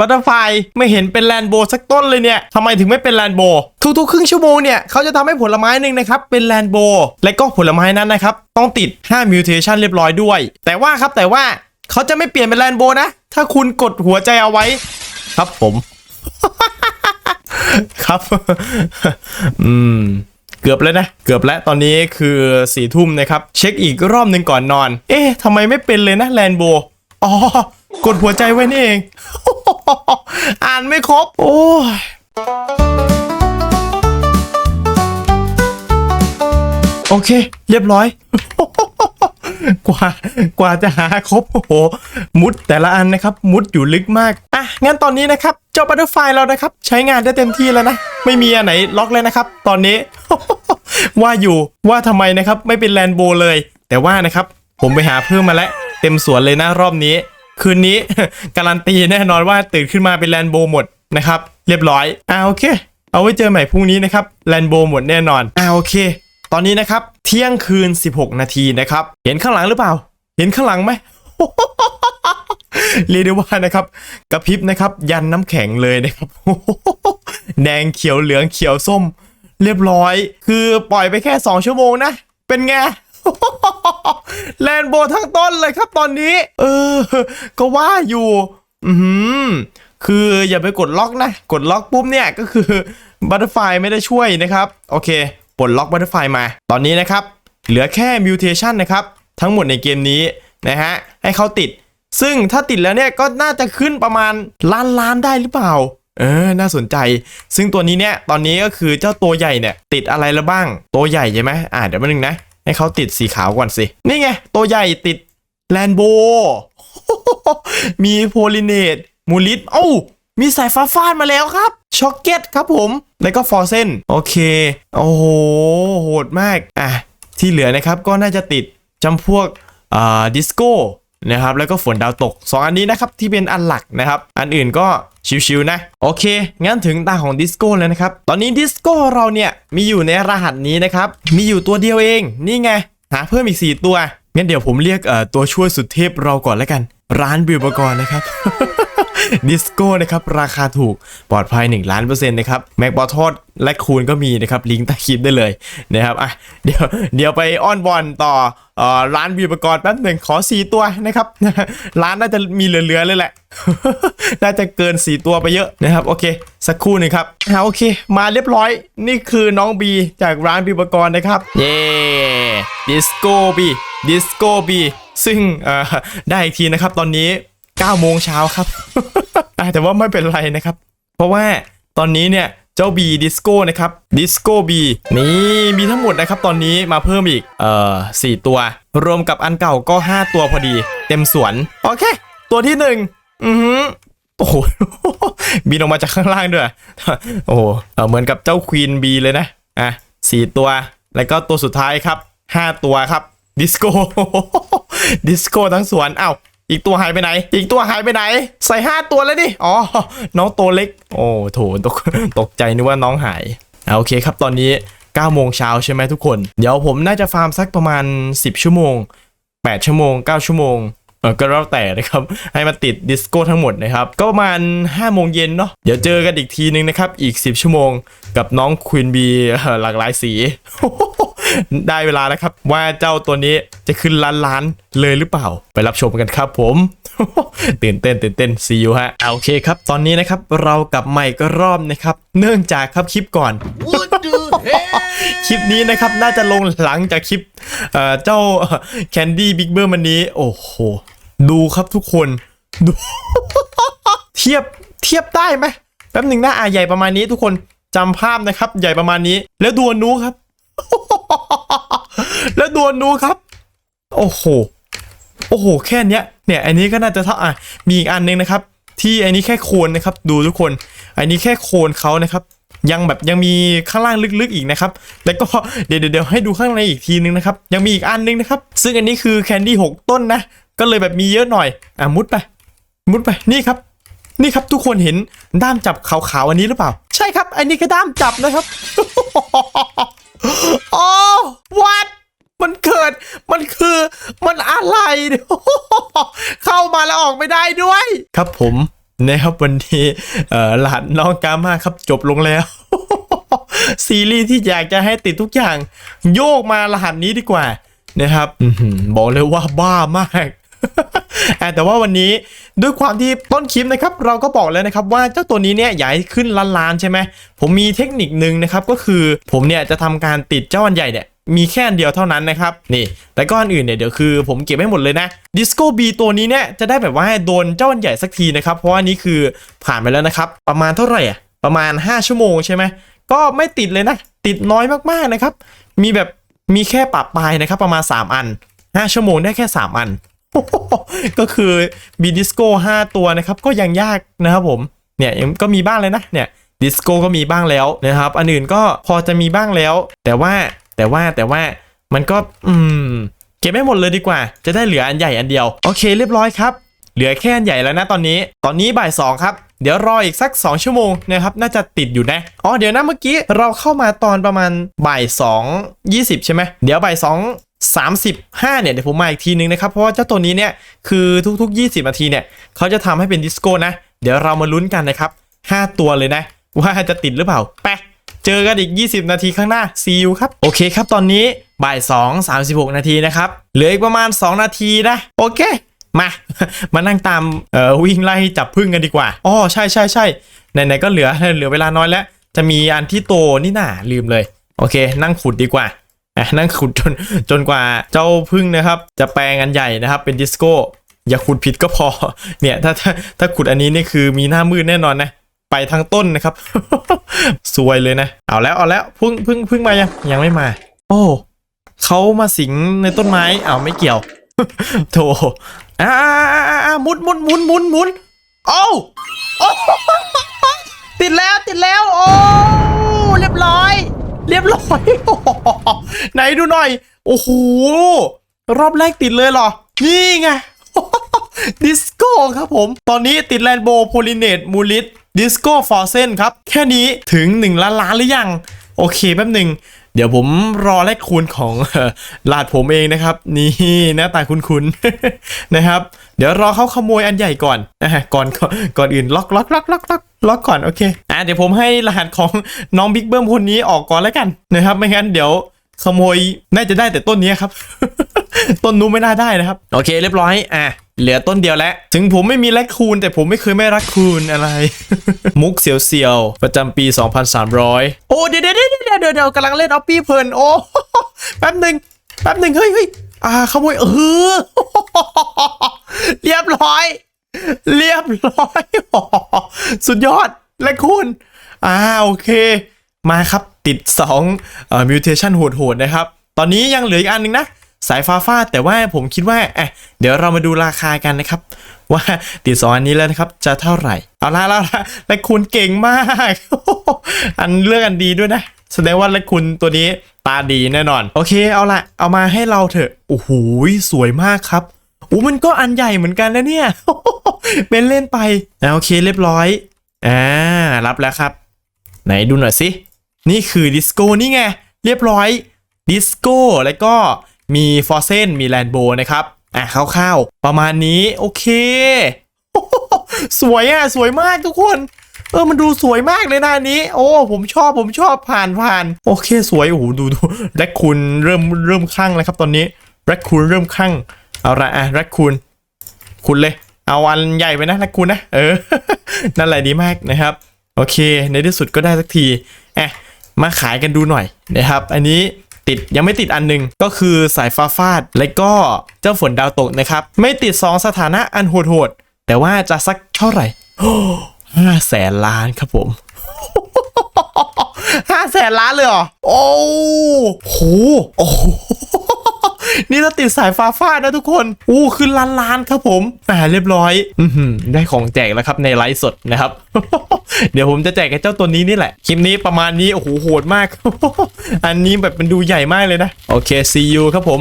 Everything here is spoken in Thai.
บัตเตอร์ไฟไม่เห็นเป็นแลนโบสักต้นเลยเนี่ยทำไมถึงไม่เป็นแลนโบทุกๆ ครึ่งชั่วโมงเนี่ยเขาจะทำให้ผลไม้หนึ่งนะครับเป็นแลนโบและก็ผลไม้นั้นนะครับต้องติด5มิวเทชันเรียบร้อยด้วย แต่ว่าครับแต่ว่าเขาจะไม่เปลี่ยนเป็นแลนโบนะ ถ้าคุณกดหัวใจเอาไว้ ครับผม ครับ อืมเกือบแล้วนะ เกือบแล้ว ตอนนี้คือสี่ทุ่มนะครับ เช็คอีกรอบหนึ่งก่อนนอน เอ๊ะทำไมไม่เป็นเลยนะแลนโบ อ๋อ กดหัวใจไว้นี่เอง อ่านไม่ครบ โอ้ยโอเค เรียบร้อย กว่ากว่าจะหาครบโอ้โห มุดแต่ละอันนะครับ มุดอยู่ลึกมาก อะ งั้นตอนนี้นะครับ เจ้าบัตเตอร์ไฟเรานะครับ ใช้งานได้เต็มที่แล้วนะ ไม่มีอันไหนล็อกเลยนะครับ ตอนนี้ ว่าอยู่ว่าทำไมนะครับ ไม่เป็นแลนโบเลย แต่ว่านะครับ ผมไปหาเพิ่มมาแล้ว เต็มสวนเลยนะรอบนี้ คืนนี้ การันตีแน่นอนว่าตื่นขึ้นมาเป็นแลนโบหมดนะครับ เรียบร้อยอ่าโอเค เอาไว้เจอใหม่พรุ่งนี้นะครับแลนโบหมดแน่นอนอ่าโอเค ตอนนี้นะครับเที่ยงคืน 16 นาทีนะครับ เห็นข้างหลังหรือเปล่า เห็นข้างหลังไหมเรียกได้ว่านะครับกระพริบนะครับ ยันน้ำแข็งเลยนะครับแดงเขียวเหลืองเขียวส้ม เรียบร้อย คือปล่อยไปแค่ 2 ชั่วโมงนะ เป็นไง แลนโบทั้งต้นเลยครับตอนนี้ เออ ก็ว่าอยู่ อือหือคืออย่าไปกดล็อกนะ กดล็อกปุ๊บเนี่ยก็คือบัตเตอร์ไฟไม่ได้ช่วยนะครับ โอเคปลดล็อกบัตเตอร์ไฟมา ตอนนี้นะครับ เหลือแค่มิวเทชันนะครับ ทั้งหมดในเกมนี้นะฮะ ให้เขาติด ซึ่งถ้าติดแล้วเนี่ยก็น่าจะขึ้นประมาณล้านล้านได้หรือเปล่า เออ น่าสนใจ ซึ่งตัวนี้เนี่ย ตอนนี้ก็คือเจ้าตัวใหญ่เนี่ย ติดอะไรแล้วบ้าง ตัวใหญ่ใช่ไหมอ่าเดี๋ยวมาหนึ่งนะ ให้เขาติดสีขาวก่อนสิ นี่ไง ตัวใหญ่ติดแลนโบ มีโพลิเนตมูลิสเอ้า มีสายฟ้าฟาดมาแล้วครับ ช็อกเก็ตครับผม แล้วก็ฟอร์เซนโอเค โอ้โห โหดมาก อะ ที่เหลือนะครับก็น่าจะติดจำพวกอ่าดิสโก้ นะครับแล้วก็ฝนดาวตก 2 อันนี้นะครับที่เป็นอันหลักนะครับ อันอื่นก็ชิวๆนะ โอเค งั้นถึงตาของดิสโก้แล้วนะครับ ตอนนี้ดิสโก้เราเนี่ยมีอยู่ในรหัสนี้นะครับ มีอยู่ตัวเดียวเองนี่ไง หาเพิ่มอีก 4 ตัวงั้นเดี๋ยวผมเรียกเอ่อตัวช่วยสุดเทพเราก่อนแล้วกัน ร้านบิวบกรนะครับ ดิสโก้นะครับราคาถูกปลอดภัย 1 ล้านเปอร์เซ็นต์นะครับแม็กบอทอดและคูณก็มีนะครับลิงก์ใต้คลิปได้เลยนะครับอะเดี๋ยวเดี๋ยวไปอ้อนบอลต่อออร้านบิวบกรแป๊บหนึ่งขอ 4 ตัวนะครับ ร้านน่าจะมีเหลือๆเลยแหละ น่าจะเกิน 4 ตัวไปเยอะนะครับ โอเค สักครู่หนึ่งครับอ่าโอเค มาเรียบร้อย นี่คือน้องบีจากร้านบิวบกรนะครับ เย้ดิสโก้บีดิสโก้บีซึ่งอ่อได้อีกทีนะครับตอนนี้ 9โมงเช้าครับ แต่ว่าไม่เป็นไรนะครับ เพราะว่าตอนนี้เนี่ยเจ้าบีดิสโก้นะครับดิสโก้บีนี่มีทั้งหมดนะครับ ตอนนี้มาเพิ่มอีก เอ่อสตัว รวมกับอันเก่าก็ 5 ตัวพอดี เต็มสวน โอเค ตัวที่หนึ่งอือหือโอ้โหบินออกมาจากข้างล่างด้วย โอ้โหเหมือนกับเจ้าควีนบีเลยนะ อะสี่ตัว แล้วก็ตัวสุดท้ายครับห้าตัวครับ ดิสโก้ ดิสโก้ทั้งสวน อ้าว อีกตัวหายไปไหน อีกตัวหายไปไหน ใส่ห้าตัวแล้วดิ อ๋อ น้องตัวเล็ก โอ้โถตกตกใจนึกว่าน้องหายโอเคครับตอนนี้9โมงเช้าใช่ไหมทุกคน เดี๋ยวผมน่าจะฟาร์มสักประมาณ 10 ชั่วโมง 8 ชั่วโมง 9 ชั่วโมงเออก็แล้วแต่นะครับ ให้มันติดดิสโก้ทั้งหมดนะครับ ก็ประมาณ5โมงเย็นเนาะเดี๋ยวเจอกันอีกทีนึงนะครับ อีก 10 ชั่วโมง กับน้องควีนบีหลากหลายสี ได้เวลาแล้วครับ ว่าเจ้าตัวนี้จะขึ้นล้านล้านๆเลยหรือเปล่า ไปรับชมกันครับผม ตื่นเต้นตื่นเต้นซีอูฮะเอาโอเคครับ ตอนนี้นะครับเรากลับใหม่ก็รอบนะครับ เนื่องจากครับคลิปก่อน What the hell? คลิปนี้นะครับน่าจะลงหลังจากคลิปเอ่อเจ้าแคนดี้บิ๊กเบอร์มันนี้ โอ้โห ดูครับทุกคนดูเทียบเทียบได้ไหมแป๊บหนึ่งหน้าอาใหญ่ประมาณนี้ทุกคนจำภาพนะครับ ใหญ่ประมาณนี้ แล้วดูอนูครับ แล้วดูอนูครับ โอ้โห โอ้โห แค่เนี้ย เนี่ยอันนี้ก็น่าจะเท่าอะมีอีกอันนึงนะครับ ที่อันนี้แค่โคนนะครับ ดูทุกคน อันนี้แค่โคนเขานะครับ ยังแบบยังมีข้างล่างลึกๆอีกนะครับ แล้วก็เดี๋ยวเดี๋ยวเดี๋ยวให้ดูข้างในอีกทีนึงนะครับ ยังมีอีกอันนึงนะครับ ซึ่งอันนี้คือแคนดี้หกต้นนะ ก็เลยแบบมีเยอะหน่อย อะมุดไป มุดไป นี่ครับ นี่ครับทุกคนเห็นด้ามจับขาวๆอันนี้หรือเปล่า ใช่ครับ อันนี้คือด้ามจับนะครับ โอ้วัด มันเกิด มันคือ มันอะไรเนี่ย เข้ามาแล้วออกไม่ได้ด้วย ครับผมนะครับวันนี้หลานน้องกามาครับจบลงแล้ว ซีรีส์ที่อยากจะให้ติดทุกอย่าง โยกมารหัสนี้ดีกว่านะครับบอกเลยว่าบ้ามากแต่ว่าวันนี้ด้วยความที่ต้นคลิปนะครับ เราก็บอกแล้วนะครับว่าเจ้าตัวนี้เนี่ยให้ขึ้นล้านล้านๆใช่ไหมผมมีเทคนิคนึงนะครับก็คือผมเนี่ยจะทำการติดเจ้าอันใหญ่เนี่ย มีแค่อันเดียวเท่านั้นนะครับ นี่ แต่ก็อันอื่นเนี่ยเดี๋ยวคือผมเก็บให้หมดเลยนะดิสโก้บีตัวนี้เนี่ยจะได้แบบว่าโดนเจ้าอันใหญ่สักทีนะครับ เพราะว่าอันนี้คือผ่านไปแล้วนะครับ ประมาณเท่าไหร่อะประมาณ 5 ชั่วโมงใช่ไหมก็ไม่ติดเลยนะ ติดน้อยมากๆนะครับ มีแบบมีแค่ปรับปลายนะครับ ประมาณ 3 อัน 5 ชั่วโมงได้แค่ 3 อัน ก็คือบีดิสโก้5ตัวนะครับ ก็ยังยากนะครับผมเนี่ยก็มีบ้างเลยนะเนี่ยดิสโก้ก็มีบ้างแล้วนะครับ อันอื่นก็พอจะมีบ้างแล้ว แต่ว่า แต่ว่าแต่ว่ามันก็อืมเก็บไม่หมดเลยดีกว่า จะได้เหลืออันใหญ่อันเดียว โอเคเรียบร้อยครับ เหลือแค่อันใหญ่แล้วนะตอนนี้ ตอนนี้บ่ายสองครับ เดี๋ยวรออีกสัก 2 ชั่วโมงนะครับ น่าจะติดอยู่นะ อ๋อเดี๋ยวนะเมื่อกี้เราเข้ามาตอนประมาณบ่ายสองยี่สิบใช่ไหมเดี๋ยวบ่ายสองสามสิบห้าเนี่ยเดี๋ยวผมมาอีกทีนึงนะครับ เพราะว่าเจ้าตัวนี้เนี่ยคือทุก ๆ 20 นาทีเนี่ยเขาจะทำให้เป็นดิสโก้นะ เดี๋ยวเรามาลุ้นกันนะครับ 5 ตัวเลยนะ ว่าจะติดหรือเปล่าไป เจอกันอีก 20 นาทีข้างหน้า see you ครับ โอเคครับตอนนี้บ่าย 2 36 นาทีนะครับ เหลืออีกประมาณ 2 นาทีนะ โอเค มา มานั่งตามเอ่อวิ่งไล่จับพึ่งกันดีกว่าอ๋อใช่ใช่ใช่ไหนๆก็เหลือเหลือเวลาน้อยแล้ว จะมีอันที่โตนี่น่าลืมเลย โอเค นั่งขุดดีกว่าอะนั่งขุดจนจนกว่าเจ้าพึ่งนะครับ จะแปลงอันใหญ่นะครับเป็นดิสโก้อย่าขุดผิดก็พอเนี่ยถ้าถ้าถ้าขุดอันนี้นี่คือมีหน้ามืดแน่นอนนะ ไปทั้งต้นนะครับสวยเลยนะ เอาแล้วเอาแล้วพึ่งพึ่งพึ่งมายังยังไม่มา โอ้เขามาสิงในต้นไม้อ้าไม่เกี่ยวโถอ่าอ่ามุดมุดมุนมุนมุนโอ้โอ้ติดแล้วติดแล้ว โอ้เรียบร้อย เรียบร้อยไหนดูหน่อย โอ้โหรอบแรกติดเลยเหรอ นี่ไงดิสโก้ครับผม ตอนนี้ติดแลนโบโพลิเนตมูลิส ดิสโก้ฟอร์เซนครับ แค่นี้ถึง 1 ล้านล้านหรือยัง โอเคแป๊บหนึ่ง เดี๋ยวผมรอแลกคูณของเอ่อลาดผมเองนะครับ นี่หน้าตาคุ้นๆนะครับ เดี๋ยวรอเขาขโมยอันใหญ่ก่อนก่อนก่อนก่อนอื่นล็อกล็อกล็อกล็อกล็อกล็อกก่อนโอเคอะเดี๋ยวผมให้รหัสของน้องบิ๊กเบิ้มคนนี้ออกก่อนแล้วกันนะครับ ไม่งั้นเดี๋ยวขโมยน่าจะได้แต่ต้นนี้ครับ ต้นนู้นไม่น่าได้นะครับ โอเคเรียบร้อยอะเหลือต้นเดียวแล้ว ถึงผมไม่มีแลกคูณ แต่ผมไม่เคยไม่รักคูณอะไร มุกเสียวๆ ประจำปี 2300 โอ้ เดี๋ยวเดี๋ยวเดี๋ยวเดี๋ยวเดี๋ยวกำลังเล่นออปปี้เพลินโอ้แป๊บหนึ่งแป๊บหนึ่งเฮ้ยเฮ้ยอ่าขโมยเออเรียบร้อย เรียบร้อย สุดยอดและคุณอ่าโอเค มาครับติด2เอ่อมิวเทชันโหดๆนะครับ ตอนนี้ยังเหลืออีกอันหนึงนะ สายฟ้าฟาดแต่ว่าผมคิดว่าเอะเดี๋ยวเรามาดูราคากันนะครับ ว่าติดสองอันนี้แล้วนะครับ จะเท่าไหร่ เอาละเอาละและคุณเก่งมาก อันเลือกอันดีด้วยนะ แสดงว่าและคุณตัวนี้ตาดีแน่นอน โอเคเอาละเอามาให้เราเถอะโอ้โหสวยมากครับอู้มันก็อันใหญ่เหมือนกันนะเนี่ยเป็นเล่นไปอะโอเคเรียบร้อยอ่ารับแล้วครับ ไหนดูหน่อยสินี่คือดิสโก้นี่ไงเรียบร้อยดิสโก้แล้วก็ มีฟอร์เซนมีแลนโบนะครับ อะคร่าวๆ ประมาณนี้ โอเค สวยอะ สวยมากทุกคน เออ มันดูสวยมากเลยนะอันนี้ โอ้ ผมชอบผมชอบผ่านผ่าน โอเค สวย โอ้โห ดูดูแรคคูนเริ่มเริ่มคลั่งแล้วครับตอนนี้แรคคูนเริ่มคลั่ง เอาละอะแรคคูนคุณเลย เอาอันใหญ่ไปนะแรคคูนนะ เออ นั่นแหละดีมากนะครับ โอเค ในที่สุดก็ได้สักทีแอะมาขายกันดูหน่อยนะครับ อันนี้ ติดยังไม่ติดอันหนึง ก็คือสายฟ้าฟาด และก็เจ้าฝนดาวตกนะครับ ไม่ติด 2 สถานะอันโหดๆแต่ว่าจะสักเท่าไหร่ห้าแสนล้านครับผมห้าแสนล้านเลยเหรอ โอ้โหโอ้ ติดสายฟ้าฟาดนะทุกคนอู้ขึ้นล้านล้านครับผมอ่าเรียบร้อยอืได้ของแจกแล้วครับในไลฟ์สดนะครับเดี๋ยวผมจะแจกให้เจ้าตัวนี้นี่แหละคลิปนี้ประมาณนี้โอ้โหโหดมาก อันนี้แบบมันดูใหญ่มากเลยนะ โอเคซีอูครับผม